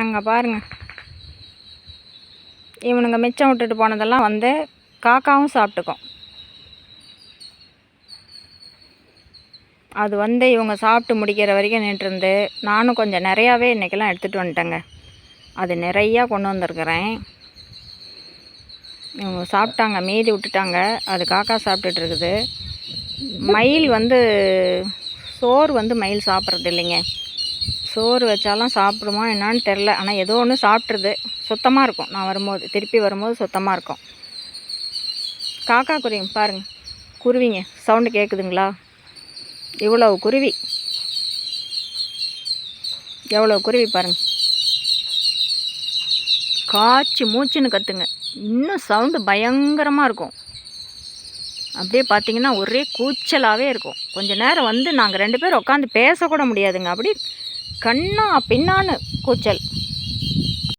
அங்கே பாருங்க. இவனுங்க மிச்சம் விட்டுட்டு போனதெல்லாம் வந்து காக்காவும் சாப்பிட்டுக்கும். அது வந்து இவங்க சாப்பிட்டு முடிக்கிற வரைக்கும் நின்றுருந்து நானும் கொஞ்சம் நிறையாவே இன்றைக்கெல்லாம் எடுத்துகிட்டு வந்துட்டேங்க. அது நிறையா கொண்டு வந்திருக்கிறேன். இவங்க சாப்பிட்டாங்க மீதி விட்டுட்டாங்க. அது காக்கா சாப்பிட்டுட்டு இருக்குது. மயில் வந்து சோறு வந்து மயில் சாப்பிட்றது இல்லைங்க. சோறு வச்சாலும் சாப்பிடுமா என்னான்னு தெரில ஆனால் ஏதோ ஒன்று சாப்பிட்ருது சுத்தமாக இருக்கும். நான் வரும்போது திருப்பி வரும்போது சுத்தமாக இருக்கும். காக்கா குருவி பாருங்க. குருவிங்க. சவுண்டு கேட்குதுங்களா இவ்வளவு குருவி? எவ்வளோ குருவி பாருங்க. காய்ச்சி மூச்சுன்னு கற்றுங்க இன்னும் சவுண்டு பயங்கரமாக இருக்கும். அப்படியே பார்த்தீங்கன்னா ஒரே கூச்சலாகவே இருக்கும். கொஞ்ச நேரம் வந்து நாங்கள் ரெண்டு பேரும் உட்காந்து பேசக்கூட முடியாதுங்க. அப்படி கண்ணா பின்னான்னு கூச்சல்.